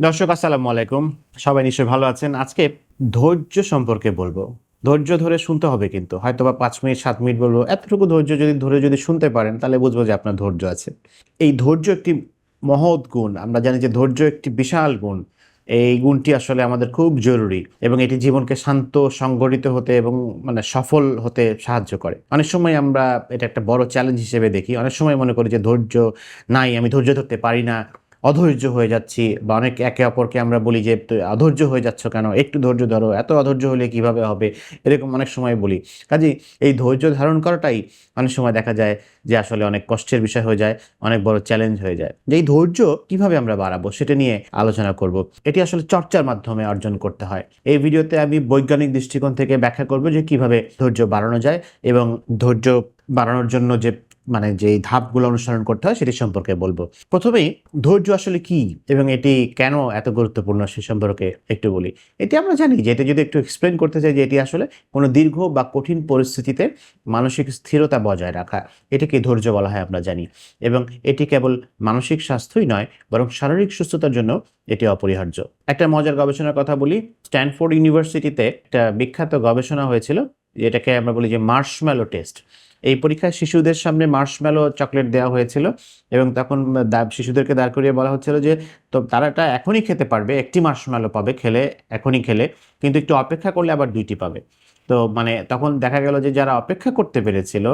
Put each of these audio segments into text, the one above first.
দর্শক, আসসালামু আলাইকুম। সবাই নিশ্চয়ই ভালো আছেন। আজকে ধৈর্য সম্পর্কে বলব। ধৈর্য ধরে শুনতে হবে কিন্তু। হয়তো বা পাঁচ মিনিট, সাত মিনিট বলব। এতটুকু ধৈর্য যদি ধরে যদি শুনতে পারেন, তাহলে বুঝব যে আপনার ধৈর্য আছে। এই ধৈর্য একটি মহৎ গুণ। আমরা জানি যে ধৈর্য একটি বিশাল গুণ। এই গুণটি আসলে আমাদের খুব জরুরি এবং এটি জীবনকে শান্ত, সংগঠিত হতে এবং মানে সফল হতে সাহায্য করে। অনেক সময় আমরা এটা একটা বড় চ্যালেঞ্জ হিসেবে দেখি। অনেক সময় মনে করি যে ধৈর্য নাই, আমি ধৈর্য ধরতে পারি না। অধৈর্য হয়ে যাচ্ছি বা অনেক একে অপরকে আমরা বলি যে অধৈর্য হয়ে যাচ্ছ কেন? একটু ধৈর্য ধরো। এত অধৈর্য হলে কীভাবে হবে? এরকম অনেক সময় বলি। কাজে এই ধৈর্য ধারণ করাটাই অনেক সময় দেখা যায় যে, আসলে অনেক কষ্টের বিষয় হয়ে যায়, অনেক বড় চ্যালেঞ্জ হয়ে যায়। যে, এই ধৈর্য কীভাবে আমরা বাড়াবো সেটা নিয়ে আলোচনা করব। এটি আসলে চর্চার মাধ্যমে অর্জন করতে হয়। এই ভিডিওতে আমি বৈজ্ঞানিক দৃষ্টিকোণ থেকে ব্যাখ্যা করব যে, কীভাবে ধৈর্য বাড়ানো যায় এবং ধৈর্য বাড়ানোর জন্য যে মানে যে ধাপগুলো অনুসরণ করতে হয় সেটি সম্পর্কে বলব। প্রথমেই ধৈর্য আসলে কি এবং এটি কেন এত গুরুত্বপূর্ণ সে সম্পর্কে একটু বলি। এটি আমরা জানি যে এটা যদি একটু এক্সপ্লেন করতে চাই যে এটি আসলে কোনো দীর্ঘ বা কঠিন পরিস্থিতিতে মানসিক স্থিরতা বজায় রাখা, এটিকে ধৈর্য বলা হয় আমরা জানি। এবং এটি কেবল মানসিক স্বাস্থ্যই নয়, বরং শারীরিক সুস্থতার জন্য এটি অপরিহার্য। একটা মজার গবেষণার কথা বলি, স্ট্যানফোর্ড ইউনিভার্সিটিতে একটা বিখ্যাত গবেষণা হয়েছিল, যেটাকে আমরা বলি যে মার্শম্যালো টেস্ট। এই পরীক্ষায় শিশুদের সামনে মার্শম্যালো চকলেট দেওয়া হয়েছিল এবং তখন শিশুদেরকে দাঁড় করিয়ে বলা হচ্ছিল যে, তো তারা এটা এখনই খেতে পারবে, একটি মার্শম্যালো পাবে খেলে, এখনই খেলে, কিন্তু একটু অপেক্ষা করলে আবার দুইটি পাবে। তো মানে তখন দেখা গেল যে, যারা অপেক্ষা করতে পেরেছিল,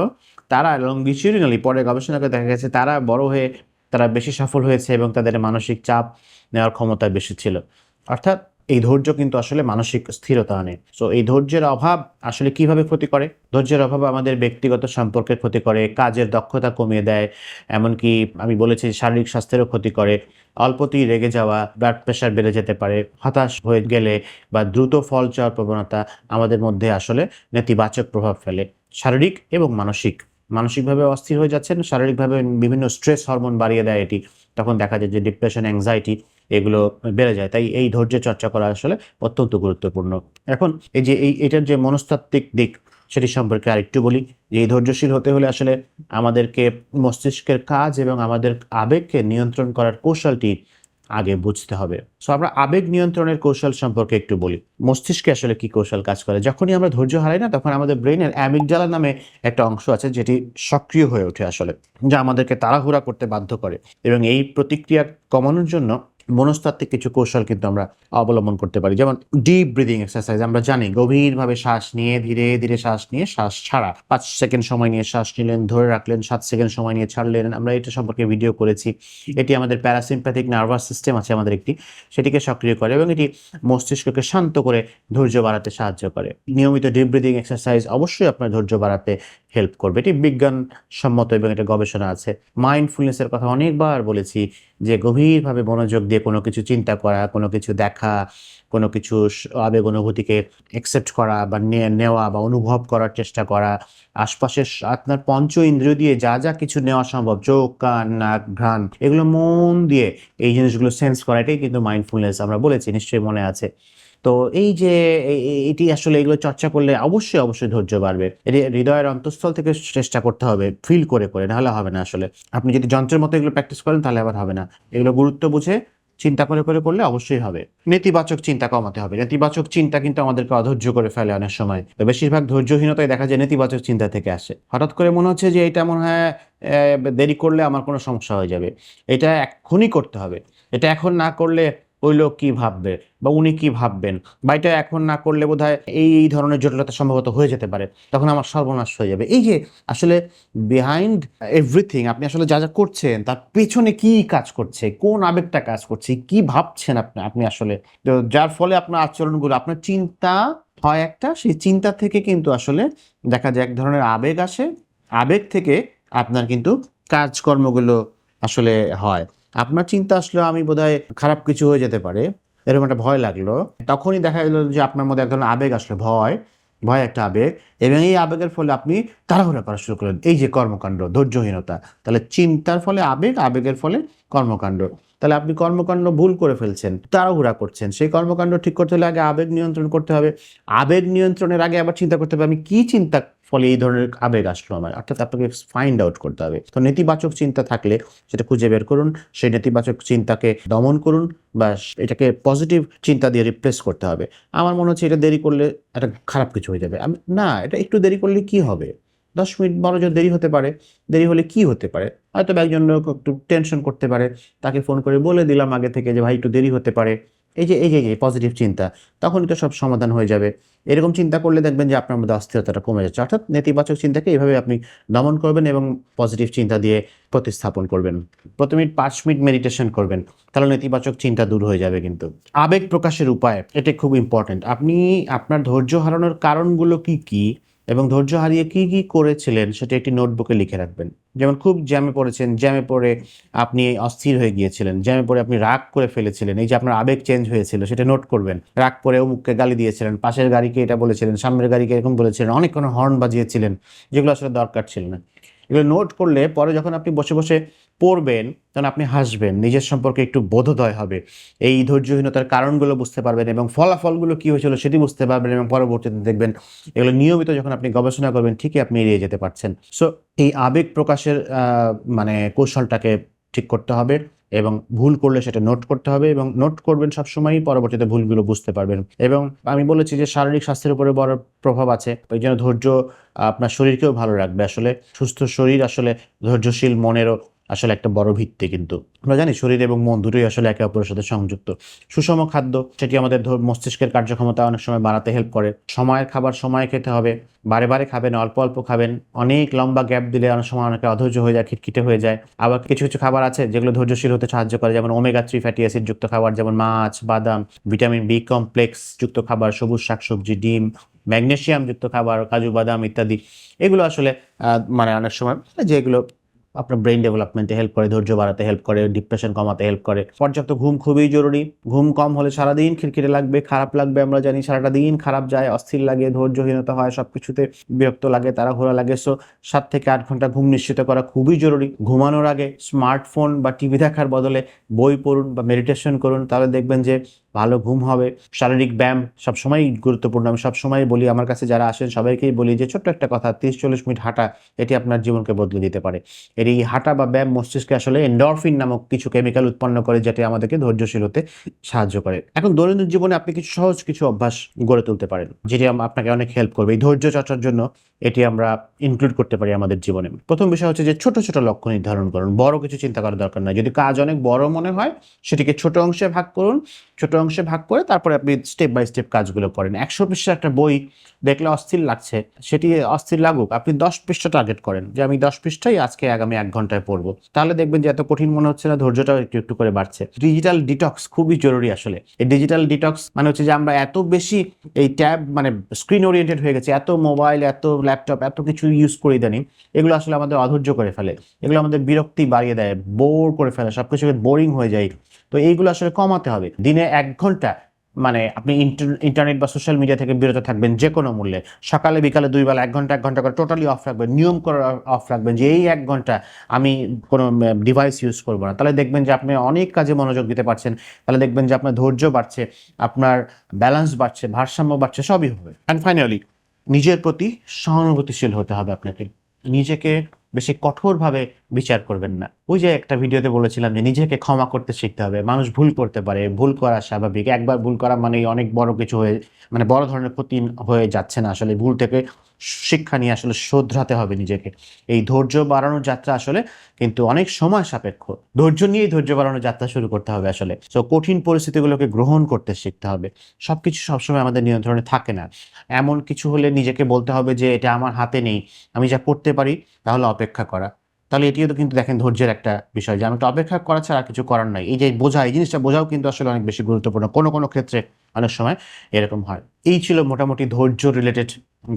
তারা লঙ্গিচুরিনালি পরে গবেষণা করে দেখা গেছে, তারা বড় হয়ে তারা বেশি সফল হয়েছে এবং তাদের মানসিক চাপ নেওয়ার ক্ষমতা বেশি ছিল। অর্থাৎ এই ধৈর্য কিন্তু আসলে মানসিক স্থিরতা আনে। সো এই ধৈর্যের অভাব আসলে কীভাবে ক্ষতি করে? ধৈর্যের অভাব আমাদের ব্যক্তিগত সম্পর্কের ক্ষতি করে, কাজের দক্ষতা কমিয়ে দেয়, এমনকি আমি বলেছি শারীরিক স্বাস্থ্যেরও ক্ষতি করে। অল্পতেই রেগে যাওয়া ব্লাড প্রেশার বেড়ে যেতে পারে, হতাশ হয়ে গেলে বা দ্রুত ফল চাওয়ার প্রবণতা আমাদের মধ্যে আসলে নেতিবাচক প্রভাব ফেলে। শারীরিক এবং মানসিক। মানসিকভাবে অস্থির হয়ে যাচ্ছেন, শারীরিকভাবে বিভিন্ন স্ট্রেস হরমোন বাড়িয়ে দেয় এটি। তখন দেখা যায় যে ডিপ্রেশন অ্যাংজাইটি এগুলো বেড়ে যায়। তাই এই ধৈর্য চর্চা করা আসলে অত্যন্ত গুরুত্বপূর্ণ। এখন এই যে এই এটার যে মনস্তাত্ত্বিক দিক সেটি সম্পর্কে আরেকটু বলি। যে এই ধৈর্যশীল হতে হলে আসলে আমাদেরকে মস্তিষ্কের কাজ এবং আমাদের আবেগকে নিয়ন্ত্রণ করার কৌশলটি আগে বুঝতে হবে। সো আমরা আবেগ নিয়ন্ত্রণের কৌশল সম্পর্কে একটু বলি। মস্তিষ্কে আসলে কি কৌশল কাজ করে? যখনই আমরা ধৈর্য হারাই না, তখন আমাদের ব্রেনের অ্যামিগডালা নামে একটা অংশ আছে যেটি সক্রিয় হয়ে ওঠে আসলে, যা আমাদেরকে তাড়াহুড়া করতে বাধ্য করে। এবং এই প্রতিক্রিয়া কমানোর জন্য মনস্তাত্ত্বিক কিছু কৌশল কিন্তু আমরা অবলম্বন করতে পারি। যেমন ডিপ ব্রিদিং এক্সারসাইজ আমরা জানি গভীরভাবে শ্বাস নিয়ে, ধীরে ধীরে শ্বাস নিয়ে, শ্বাস ছাড়া। পাঁচ সেকেন্ড সময় নিয়ে শ্বাস নিলেন, ধরে রাখলেন, সাত সেকেন্ড সময় নিয়ে ছাড়লেন। আমরা এটা সম্পর্কে ভিডিও করেছি। এটি আমাদের প্যারাসিম্প্যাথিক নার্ভাস সিস্টেম আছে আমাদের একটি, সেটিকে সক্রিয় করে এবং এটি মস্তিষ্ককে শান্ত করে ধৈর্য বাড়াতে সাহায্য করে। নিয়মিত ডিপ ব্রিদিং এক্সারসাইজ অবশ্যই আপনার ধৈর্য বাড়াতে হেল্প করবে। এটি বিজ্ঞান সম্মত এবং এটা গবেষণা আছে। মাইন্ডফুলনেসের কথা অনেকবার বলেছি যে গভীরভাবে মনোযোগ দিয়ে কোনো কিছু চিন্তা করা, কোনো কিছু দেখা, কোনো কিছু আবেগ অনুভূতিকে অ্যাকসেপ্ট করা বা নেওয়া বা অনুভব করার চেষ্টা করা, আশপাশের আপনার পঞ্চ ইন্দ্রিয় দিয়ে যা যা কিছু নেওয়া সম্ভব, চোখ, কান, নাক, ঘ্রাণ, এগুলো মন দিয়ে এই জিনিসগুলো সেন্স করা, এটাই কিন্তু মাইন্ডফুলনেস আমরা বলেছি, নিশ্চয়ই মনে আছে। তো এই যে এটি আসলে এগুলো চর্চা করলে অবশ্যই অবশ্যই ধৈর্য বাড়বে। এটি হৃদয়ের অন্তঃস্থল থেকে চেষ্টা করতে হবে ফিল করে করে, নাহলে হবে না আসলে। আপনি যদি যন্ত্রের মতো এগুলো প্র্যাকটিস করেন, তাহলে আবার হবে না। এগুলো গুরুত্ব বুঝে, চিন্তা করে করে করলে অবশ্যই হবে। নেতিবাচক চিন্তা কমাতে হবে। নেতিবাচক চিন্তা কিন্তু আমাদেরকে অধৈর্য করে ফেলে অনেক সময়। তো বেশিরভাগ ধৈর্যহীনতাই দেখা যায় নেতিবাচক চিন্তা থেকে আসে। হঠাৎ করে মনে হচ্ছে যে, এটা মনে হয় দেরি করলে আমার কোনো সমস্যা হয়ে যাবে। এটা এক্ষুনি করতে হবে। এটা এখন না করলে ওই লোক কি ভাববে বা উনি কি ভাববেন? বা এটা এখন না করলে বোধ এই এই ধরনের জটিলতা সম্ভবত হয়ে যেতে পারে। তখন আমার সর্বনাশ হয়ে যাবে। এই যে আসলে বিহাইন্ড এভরিথিং আপনি আসলে যা যা করছেন, তার পেছনে কি কাজ করছে? কোন আবেগটা কাজ করছে? কি ভাবছেন আপনি আপনি আসলে? যার ফলে আপনার আচরণগুলো, আপনার চিন্তা হয় একটা, সেই চিন্তা থেকে কিন্তু আসলে দেখা যায় এক ধরনের আবেগ আসে। আবেগ থেকে আপনার কিন্তু কাজকর্মগুলো আসলে হয়। আপনার চিন্তা আসলে আমি বোধহয় খারাপ কিছু হয়ে যেতে পারে। এরকম একটা ভয় লাগল। তখনই দেখা গেল যে আপনার মধ্যে এক ধরনের আবেগ আসলো, ভয় ভয় একটা আবেগ। এবং এই আবেগের ফলে আপনি তাড়াহুড়া করা শুরু করলেন। এই যে কর্মকাণ্ড, ধৈর্যহীনতা, তাহলে চিন্তার ফলে আবেগ, আবেগের ফলে কর্মকাণ্ড। তাহলে আপনি কর্মকাণ্ড ভুল করে ফেলছেন, তাড়াহুড়া করছেন। সেই কর্মকাণ্ড ঠিক করতে হলে আগে আবেগ নিয়ন্ত্রণ করতে হবে। আবেগ নিয়ন্ত্রণের আগে আবার চিন্তা করতে হবে, আমি কি চিন্তা, ফলে এই ধরনের আবেগ আসলো আমার? অর্থাৎ আপনাকে ফাইন্ড আউট করতে হবে। তো নেতিবাচক চিন্তা থাকলে সেটা খুঁজে বের করুন, সেই নেতিবাচক চিন্তাকে দমন করুন, বা এটাকে পজিটিভ চিন্তা দিয়ে রিপ্লেস করতে হবে। আমার মনে হচ্ছে এটা দেরি করলে একটা খারাপ কিছু হয়ে যাবে। আমি, না, এটা একটু দেরি করলে কি হবে? দশ মিনিট বড় জোর দেরি হতে পারে। দেরি হলে কি হতে পারে? হয়তো বা একজন লোক একটু টেনশন করতে পারে। তাকে ফোন করে বলে দিলাম আগে থেকে যে, ভাই, একটু দেরি হতে পারে। এই যে এই যে পজিটিভ চিন্তা তখনই তো সব সমাধান হয়ে যাবে। এরকম চিন্তা করলে দেখবেন যে, আপনার মধ্যে অস্থিরতাটা কমে যাচ্ছে। অর্থাৎ নেতিবাচক চিন্তাকে এইভাবে আপনি দমন করবেন এবং পজিটিভ চিন্তা দিয়ে প্রতিস্থাপন করবেন। প্রথমে পাঁচ মিনিট মেডিটেশন করবেন, তাহলে নেতিবাচক চিন্তা দূর হয়ে যাবে কিন্তু। আবেগ প্রকাশের উপায়, এটা খুব ইম্পর্টেন্ট আপনি আপনার ধৈর্য হারানোর কারণগুলো কি কি? এবং ধৈর্য হারিয়ে কি কি করেছিলেন সেটা একটি নোটবুকে লিখে রাখবেন। যেমন খুব জ্যামে পড়েছেন, জ্যামে পড়ে আপনি অস্থির হয়ে গিয়েছিলেন, জ্যামে পড়ে আপনি রাগ করে ফেলেছিলেন, এই যে আপনার আবেগ চেঞ্জ হয়েছিল সেটা নোট করবেন। রাগ করে অমুককে গালি দিয়েছিলেন, পাশের গাড়িকে এটা বলেছিলেন, সামনের গাড়িকে এরকম বলেছিলেন, অনেক কোনো হর্ন বাজিয়েছিলেন, যেগুলো আসলে দরকার ছিল না। এগুলো নোট করলে পরে যখন আপনি বসে বসে পড়বেন তখন আপনি হাসবেন। নিজের সম্পর্কে একটু বোধোদয় হবে। এই ধৈর্যহীনতার কারণগুলো বুঝতে পারবেন এবং ফলাফলগুলো কী হয়েছিল সেটি বুঝতে পারবেন এবং পরবর্তীতে দেখবেন এগুলো নিয়মিত যখন আপনি গবেষণা করবেন, ঠিকই আপনি এড়িয়ে যেতে পারছেন। সো এই আবেগ প্রকাশের মানে কৌশলটাকে ঠিক করতে হবে এবং ভুল করলে সেটা নোট করতে হবে এবং নোট করবেন সবসময়ই, পরবর্তীতে ভুলগুলো বুঝতে পারবেন। এবং আমি বলেছি যে শারীরিক স্বাস্থ্যের উপরে বড় প্রভাব আছে। ওই জন্য ধৈর্য আপনার শরীরকেও ভালো রাখবে। আসলে সুস্থ শরীর আসলে ধৈর্যশীল মনেরও আসলে একটা বড় ভিত্তি কিন্তু। আমরা জানি শরীর এবং মন দুটোই আসলে একে অপরের সাথে সংযুক্ত। সুষম খাদ্য, সেটি আমাদের মস্তিষ্কের কার্যক্ষমতা অনেক সময় বাড়াতে হেল্প করে। সময়ের খাবার সময়ে খেতে হবে। বারে বারে খাবেন, অল্প অল্প খাবেন। অনেক লম্বা গ্যাপ দিলে অনেক সময় অনেকে অধৈর্য হয়ে যায়, খিটখিটে হয়ে যায়। আবার কিছু কিছু খাবার আছে যেগুলো ধৈর্যশীল হতে সাহায্য করে, যেমন ওমেগা থ্রি ফ্যাটি অ্যাসিড যুক্ত খাবার, যেমন মাছ, বাদাম ভিটামিন বি কমপ্লেক্স যুক্ত খাবার, সবুজ শাকসবজি, ডিম ম্যাগনেসিয়াম যুক্ত খাবার, কাজু, বাদাম ইত্যাদি। এগুলো আসলে মানে অনেক সময় যেগুলো আপনার ব্রেন ডেভেলপমেন্টে হেল্প করে, ধৈর্য বাড়াতে হেল্প করে ডিপ্রেশন কমাতে হেল্প করে। পর্যাপ্ত ঘুম খুবই জরুরি। ঘুম কম হলে সারাদিন খিটখিটে লাগবে, খারাপ লাগবে, আমরা জানি সারাটা দিন খারাপ যায়, অস্থির লাগে, ধৈর্যহীনতা হয় সব কিছুতে বিরক্ত লাগে তারা ঘোরা লাগে। সো সাত থেকে আট ঘণ্টা ঘুম নিশ্চিত করা খুবই জরুরি। ঘুমানোর আগে স্মার্টফোন বা টিভি দেখার বদলে বই পড়ুন বা মেডিটেশন করুন, তাহলে দেখবেন যে ভালো ঘুম হবে, শারীরিক ব্যায়াম সবসময়ই গুরুত্বপূর্ণ। আমি সবসময় বলি, আমার কাছে যারা আসেন সবাইকেই বলি যে, ছোট্ট একটা কথা তিরিশ চল্লিশ মিনিট হাঁটা, এটি আপনার জীবনকে বদলে দিতে পারে। এর এই হাঁটা বা ব্যায়াম মস্তিষ্কে আসলে এন্ডরফিন নামক কিছু কেমিক্যাল উৎপন্ন করে, যেটি আমাদেরকে ধৈর্যশীল হতে সাহায্য করে। এখন দৈনন্দিন জীবনে আপনি কিছু সহজ কিছু অভ্যাস গড়ে তুলতে পারেন, যেটি আপনাকে অনেক হেল্প করবে। এই ধৈর্য চর্চার জন্য এটি আমরা ইনক্লুড করতে পারি আমাদের জীবনে। প্রথম বিষয় হচ্ছে যে ছোট ছোট লক্ষ্য নির্ধারণ করুন, বড় কিছু চিন্তা করার দরকার নাই। যদি কাজ অনেক বড় মনে হয়, সেটিকে ছোট অংশে ভাগ করুন, ছোট অংশে ভাগ করে তারপরে আপনি স্টেপ বাই স্টেপ কাজগুলো করেন। একশো পৃষ্ঠার একটা বই দেখলে অস্থির লাগছে, সেটি অস্থির লাগুক। আপনি দশ পৃষ্ঠা টার্গেট করেন যে আমি দশ পৃষ্ঠাই আজকে আগামী এক ঘন্টায় পড়ব। তাহলে দেখবেন যে এত কঠিন মনে হচ্ছে না, ধৈর্যটাও একটু একটু করে বাড়ছে। ডিজিটাল ডিটক্স খুবই জরুরি আসলে। এই ডিজিটাল ডিটক্স মানে হচ্ছে যে আমরা এত বেশি এই ট্যাব মানে স্ক্রিন ওরিয়েন্টেড হয়ে গেছে, এত মোবাইল এত ল্যাপটপ এত কিছু ইউজ করে ইদানিং, এগুলো আসলে আমাদের অধৈর্য করে ফেলে। এগুলো আমাদের বিরক্তি বাড়িয়ে দেয় বোর করে ফেলে সব বোরিং হয়ে যায়। তো এইগুলো আসলে কমাতে হবে। দিনে এক ঘণ্টা মানে আপনি ইন্টার- ইন্টারনেট বা সোশ্যাল মিডিয়া থেকে বিরত থাকবেন যে কোনো মূল্যে। সকালে, বিকালে দুই বেলা, এক ঘণ্টা এক ঘণ্টা করে টোটালি অফ রাখবেন, নিয়ম করে অফ রাখবেন যে এই এক ঘণ্টা আমি কোনো ডিভাইস ইউজ করব না। তাহলে দেখবেন যে আপনি অনেক কাজে মনোযোগ দিতে পারছেন, তাহলে দেখবেন যে আপনার ধৈর্য বাড়ছে, আপনার ব্যালেন্স বাড়ছে, ভারসাম্য বাড়ছে, সবই হবে। অ্যান্ড ফাইনালি নিজের প্রতি সহানুভূতিশীল হতে হবে আপনাকে। নিজেকে বেশি কঠোরভাবে বিচার করবেন না। ওই যে একটা ভিডিওতে বলেছিলাম যে নিজেকে ক্ষমা করতে শিখতে হবে। মানুষ ভুল করতে পারে, ভুল করা স্বাভাবিক। একবার ভুল করা মানে অনেক বড় কিছু হয়ে মানে বড় ধরনের ক্ষতি হয়ে যাচ্ছে না। আসলে ভুল থেকে শিক্ষা নিয়ে আসলে শোধরাতে হবে নিজেকে। এই ধৈর্য বাড়ানোর যাত্রা আসলে কিন্তু অনেক সময় সাপেক্ষ। ধৈর্য নিয়েই ধৈর্য বাড়ানোর যাত্রা শুরু করতে হবে আসলে। তো কঠিন পরিস্থিতিগুলোকে গ্রহণ করতে শিখতে হবে। সবকিছু সবসময় আমাদের নিয়ন্ত্রণে থাকে না। এমন কিছু হলে নিজেকে বলতে হবে যে, এটা আমার হাতে নেই। আমি যা করতে পারি, তাহলে অপেক্ষা করা। তাহলে এটিও তো কিন্তু দেখেন ধৈর্যের একটা বিষয় যে, আমি তো অপেক্ষা করা ছাড়া কিছু করার নাই। এই যে বোঝা, এই জিনিসটা বোঝাও কিন্তু আসলে অনেক বেশি গুরুত্বপূর্ণ। কোনো কোনো ক্ষেত্রে অনেক সময় এরকম হয়। এই ছিল মোটামুটি ধৈর্য রিলেটেড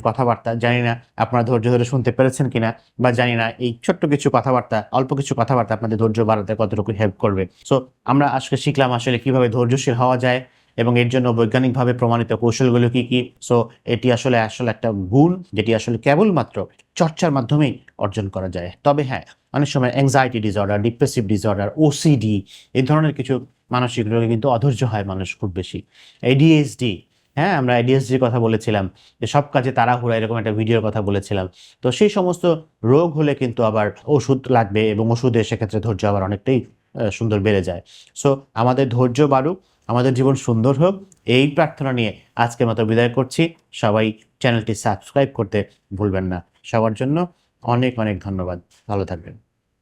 কথাবার্তা। জানি না আপনারা ধৈর্য ধরে শুনতে পেরেছেন কিনা বা জানি না এই ছোট্ট কিছু কথাবার্তা, অল্প কিছু কথাবার্তা আপনাদের ধৈর্য বাড়াতে কতটুকু হেল্প করবে। সো আমরা আজকে শিখলাম আসলে কীভাবে ধৈর্যশীল হওয়া যায় এবং এর জন্য বৈজ্ঞানিকভাবে প্রমাণিত কৌশলগুলো কি কি। সো এটি আসলে আসলে একটা গুণ যেটি আসলে কেবলমাত্র চর্চার মাধ্যমেই অর্জন করা যায়। তবে হ্যাঁ অনেক সময় anxiety disorder depressive disorder OCD এই ধরনের কিছু মানসিক রোগে কিন্তু অধৈর্য হয় মানুষ খুব বেশি। এডিএসডি হ্যাঁ আমরা এডিএসডির কথা বলেছিলাম, যে সব কাজে তাড়াহুড়া, এরকম একটা ভিডিওর কথা বলেছিলাম। তো সেই সমস্ত রোগ হলে কিন্তু আবার ওষুধ লাগবে এবং ওষুধে সেক্ষেত্রে ধৈর্য আবার অনেকটাই সুন্দর বেড়ে যায়। সো আমাদের ধৈর্য বাড়ুক, আমাদের জীবন সুন্দর হোক, এই প্রার্থনা নিয়ে আজকের মতো বিদায় করছি। সবাই চ্যানেলটি সাবস্ক্রাইব করতে ভুলবেন না। সবার জন্য অনেক অনেক ধন্যবাদ। ভালো থাকবেন।